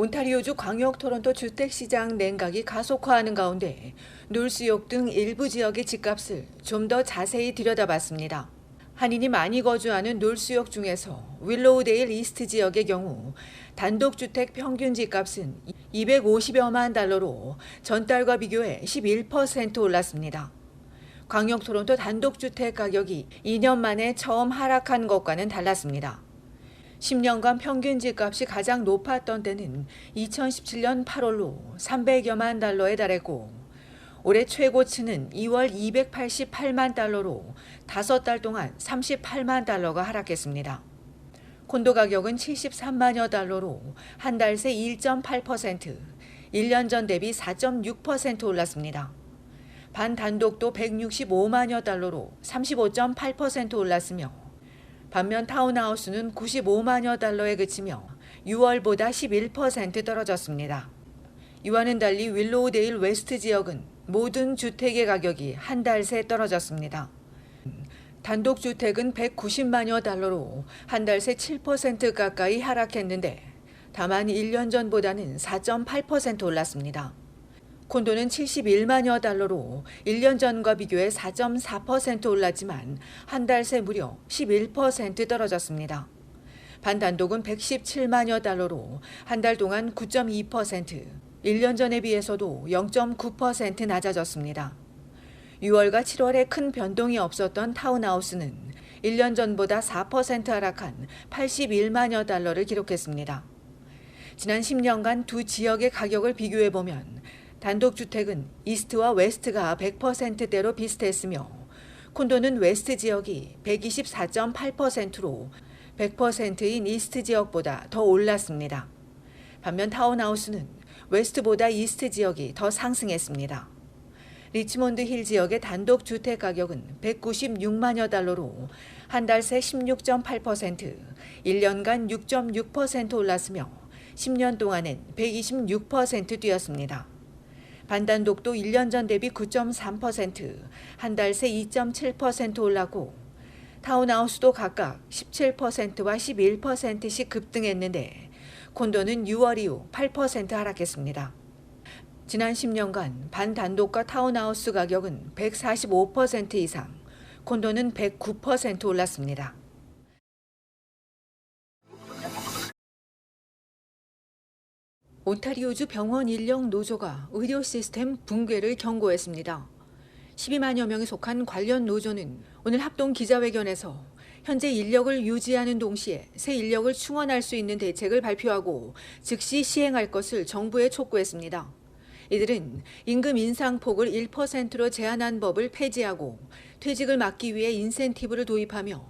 온타리오주 광역 토론토 주택시장 냉각이 가속화하는 가운데 놀수욕 등 일부 지역의 집값을 좀 더 자세히 들여다봤습니다. 한인이 많이 거주하는 놀수욕 중에서 윌로우데일 이스트 지역의 경우 단독주택 평균 집값은 250여만 달러로 전달과 비교해 11% 올랐습니다. 광역 토론토 단독주택 가격이 2년 만에 처음 하락한 것과는 달랐습니다. 10년간 평균 집값이 가장 높았던 때는 2017년 8월로 300여만 달러에 달했고 올해 최고치는 2월 288만 달러로 5달 동안 38만 달러가 하락했습니다. 콘도 가격은 73만여 달러로 한 달 새 1.8%, 1년 전 대비 4.6% 올랐습니다. 반단독도 165만여 달러로 35.8% 올랐으며 반면 타운하우스는 95만여 달러에 그치며 6월보다 11% 떨어졌습니다. 이와는 달리 윌로우데일 웨스트 지역은 모든 주택의 가격이 한 달 새 떨어졌습니다. 단독주택은 190만여 달러로 한 달 새 7% 가까이 하락했는데 다만 1년 전보다는 4.8% 올랐습니다. 콘도는 71만여 달러로 1년 전과 비교해 4.4% 올랐지만 한 달 새 무려 11% 떨어졌습니다. 반단독은 117만여 달러로 한 달 동안 9.2%, 1년 전에 비해서도 0.9% 낮아졌습니다. 6월과 7월에 큰 변동이 없었던 타운하우스는 1년 전보다 4% 하락한 81만여 달러를 기록했습니다. 지난 10년간 두 지역의 가격을 비교해 보면 단독주택은 이스트와 웨스트가 100%대로 비슷했으며 콘도는 웨스트 지역이 124.8%로 100%인 이스트 지역보다 더 올랐습니다. 반면 타운하우스는 웨스트보다 이스트 지역이 더 상승했습니다. 리치몬드 힐 지역의 단독 주택 가격은 196만여 달러로 한 달 새 16.8%, 1년간 6.6% 올랐으며 10년 동안엔 126% 뛰었습니다. 반단독도 1년 전 대비 9.3%, 한 달 새 2.7% 올랐고 타운하우스도 각각 17%와 11%씩 급등했는데 콘도는 6월 이후 8% 하락했습니다. 지난 10년간 반단독과 타운하우스 가격은 145% 이상, 콘도는 109% 올랐습니다. 온타리오주 병원 인력 노조가 의료 시스템 붕괴를 경고했습니다. 12만여 명이 속한 관련 노조는 오늘 합동 기자회견에서 현재 인력을 유지하는 동시에 새 인력을 충원할 수 있는 대책을 발표하고 즉시 시행할 것을 정부에 촉구했습니다. 이들은 임금 인상폭을 1%로 제한한 법을 폐지하고 퇴직을 막기 위해 인센티브를 도입하며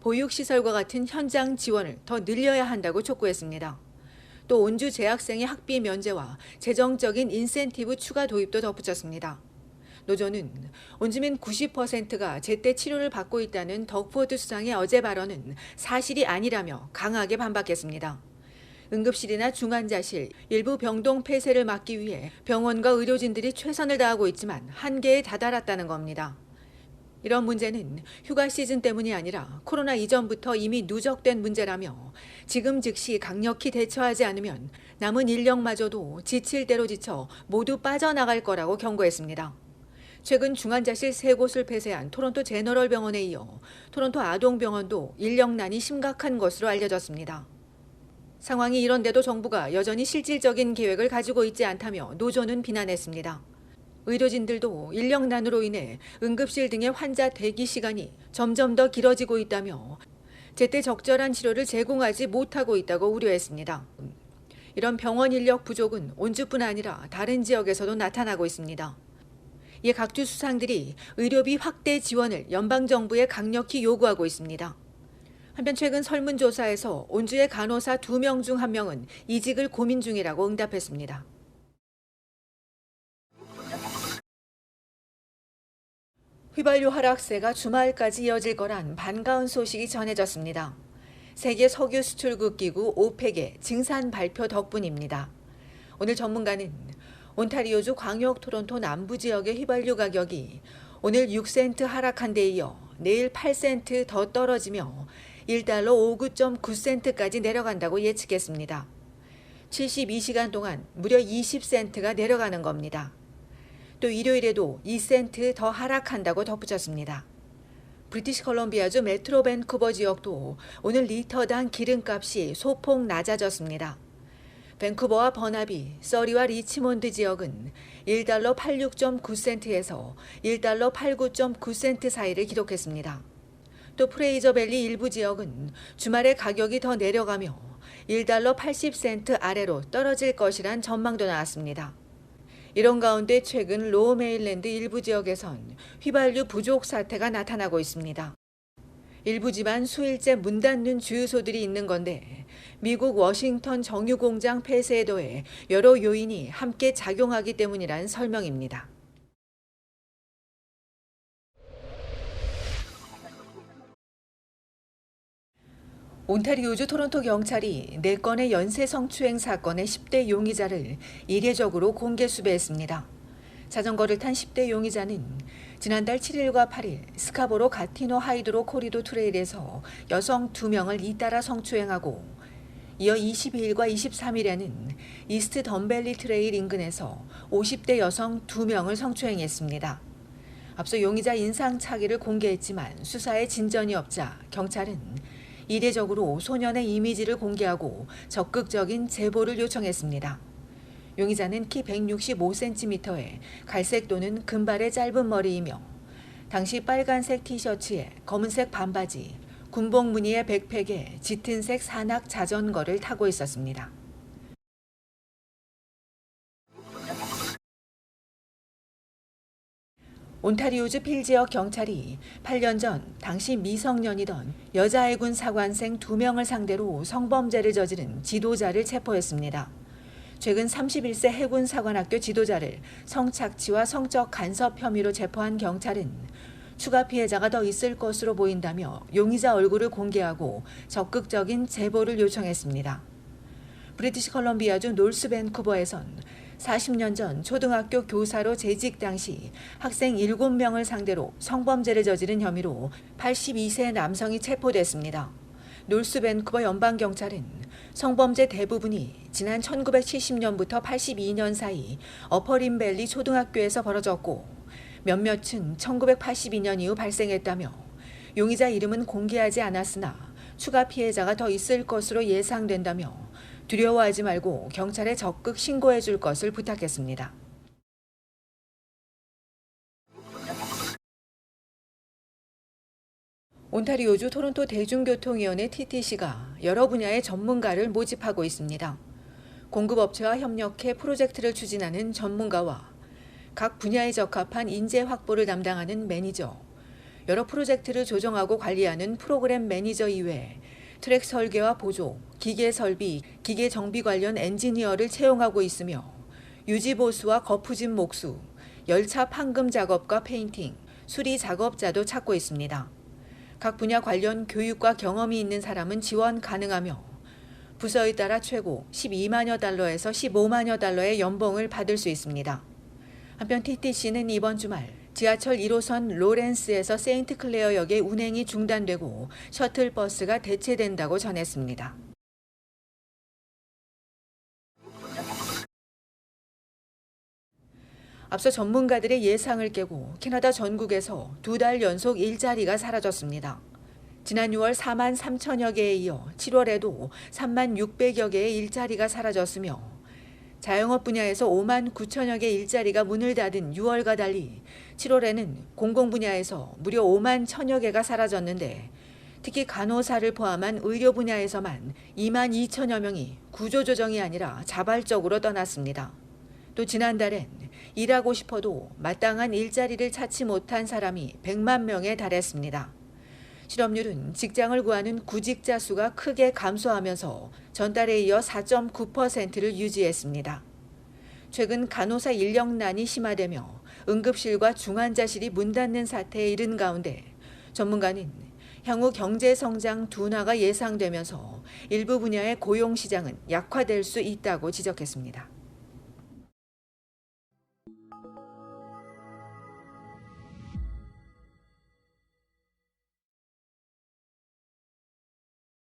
보육시설과 같은 현장 지원을 더 늘려야 한다고 촉구했습니다. 또 온주 재학생의 학비 면제와 재정적인 인센티브 추가 도입도 덧붙였습니다. 노조는 온주민 90%가 제때 치료를 받고 있다는 덕포드 수장의 어제 발언은 사실이 아니라며 강하게 반박했습니다. 응급실이나 중환자실, 일부 병동 폐쇄를 막기 위해 병원과 의료진들이 최선을 다하고 있지만 한계에 다다랐다는 겁니다. 이런 문제는 휴가 시즌 때문이 아니라 코로나 이전부터 이미 누적된 문제라며 지금 즉시 강력히 대처하지 않으면 남은 인력마저도 지칠 대로 지쳐 모두 빠져나갈 거라고 경고했습니다. 최근 중환자실 세 곳을 폐쇄한 토론토 제너럴 병원에 이어 토론토 아동병원도 인력난이 심각한 것으로 알려졌습니다. 상황이 이런데도 정부가 여전히 실질적인 계획을 가지고 있지 않다며 노조는 비난했습니다. 의료진들도 인력난으로 인해 응급실 등의 환자 대기 시간이 점점 더 길어지고 있다며 제때 적절한 치료를 제공하지 못하고 있다고 우려했습니다. 이런 병원 인력 부족은 온주뿐 아니라 다른 지역에서도 나타나고 있습니다. 이에 각주 수상들이 의료비 확대 지원을 연방정부에 강력히 요구하고 있습니다. 한편 최근 설문조사에서 온주의 간호사 2명 중 1명은 이직을 고민 중이라고 응답했습니다. 휘발유 하락세가 주말까지 이어질 거란 반가운 소식이 전해졌습니다. 세계 석유 수출국 기구 오펙의 증산 발표 덕분입니다. 오늘 전문가는 온타리오주 광역 토론토 남부 지역의 휘발유 가격이 오늘 6센트 하락한 데 이어 내일 8센트 더 떨어지며 1달러 59.9센트까지 내려간다고 예측했습니다. 72시간 동안 무려 20센트가 내려가는 겁니다. 또 일요일에도 2센트 더 하락한다고 덧붙였습니다. 브리티시 컬럼비아주 메트로 밴쿠버 지역도 오늘 리터당 기름값이 소폭 낮아졌습니다. 밴쿠버와 버나비, 서리와 리치몬드 지역은 1달러 86.9센트에서 1달러 89.9센트 사이를 기록했습니다. 또 프레이저밸리 일부 지역은 주말에 가격이 더 내려가며 1달러 80센트 아래로 떨어질 것이란 전망도 나왔습니다. 이런 가운데 최근 로어 메일랜드 일부 지역에선 휘발유 부족 사태가 나타나고 있습니다. 일부 집안 수일째 문 닫는 주유소들이 있는 건데 미국 워싱턴 정유 공장 폐쇄에 더해 여러 요인이 함께 작용하기 때문이란 설명입니다. 온타리오주 토론토 경찰이 4건의 연쇄 성추행 사건의 10대 용의자를 이례적으로 공개 수배했습니다. 자전거를 탄 10대 용의자는 지난달 7일과 8일 스카보로 가티노 하이드로 코리도 트레일에서 여성 2명을 잇따라 성추행하고 이어 22일과 23일에는 이스트 덤벨리 트레일 인근에서 50대 여성 2명을 성추행했습니다. 앞서 용의자 인상착의를 공개했지만 수사에 진전이 없자 경찰은 이례적으로 소년의 이미지를 공개하고 적극적인 제보를 요청했습니다. 용의자는 키 165cm에 갈색 또는 금발의 짧은 머리이며 당시 빨간색 티셔츠에 검은색 반바지, 군복 무늬의 백팩에 짙은색 산악 자전거를 타고 있었습니다. 온타리오주 필 지역 경찰이 8년 전 당시 미성년이던 여자해군 사관생 2명을 상대로 성범죄를 저지른 지도자를 체포했습니다. 최근 31세 해군 사관학교 지도자를 성착취와 성적 간섭 혐의로 체포한 경찰은 추가 피해자가 더 있을 것으로 보인다며 용의자 얼굴을 공개하고 적극적인 제보를 요청했습니다. 브리티시 컬럼비아주 놀스 밴쿠버에선 40년 전 초등학교 교사로 재직 당시 학생 7명을 상대로 성범죄를 저지른 혐의로 82세 남성이 체포됐습니다. 놀스 밴쿠버 연방경찰은 성범죄 대부분이 지난 1970년부터 82년 사이 어퍼린밸리 초등학교에서 벌어졌고 몇몇은 1982년 이후 발생했다며 용의자 이름은 공개하지 않았으나 추가 피해자가 더 있을 것으로 예상된다며 두려워하지 말고 경찰에 적극 신고해 줄 것을 부탁했습니다. 온타리오주 토론토 대중교통위원회 TTC가 여러 분야의 전문가를 모집하고 있습니다. 공급업체와 협력해 프로젝트를 추진하는 전문가와 각 분야에 적합한 인재 확보를 담당하는 매니저, 여러 프로젝트를 조정하고 관리하는 프로그램 매니저 이외에 트랙 설계와 보조, 기계 설비, 기계 정비 관련 엔지니어를 채용하고 있으며 유지 보수와 거푸집 목수, 열차 판금 작업과 페인팅, 수리 작업자도 찾고 있습니다. 각 분야 관련 교육과 경험이 있는 사람은 지원 가능하며 부서에 따라 최고 12만여 달러에서 15만여 달러의 연봉을 받을 수 있습니다. 한편 TTC는 이번 주말 지하철 1호선 로렌스에서 세인트 클레어역의 운행이 중단되고 셔틀버스가 대체된다고 전했습니다. 앞서 전문가들의 예상을 깨고 캐나다 전국에서 두 달 연속 일자리가 사라졌습니다. 지난 6월 4만 3천여 개에 이어 7월에도 3만 600여 개의 일자리가 사라졌으며 자영업 분야에서 5만 9천여 개 일자리가 문을 닫은 6월과 달리 7월에는 공공 분야에서 무려 5만 천여 개가 사라졌는데 특히 간호사를 포함한 의료 분야에서만 2만 2천여 명이 구조조정이 아니라 자발적으로 떠났습니다. 또 지난달엔 일하고 싶어도 마땅한 일자리를 찾지 못한 사람이 100만 명에 달했습니다. 실업률은 직장을 구하는 구직자 수가 크게 감소하면서 전달에 이어 4.9%를 유지했습니다. 최근 간호사 인력난이 심화되며 응급실과 중환자실이 문 닫는 사태에 이른 가운데 전문가는 향후 경제 성장 둔화가 예상되면서 일부 분야의 고용 시장은 약화될 수 있다고 지적했습니다.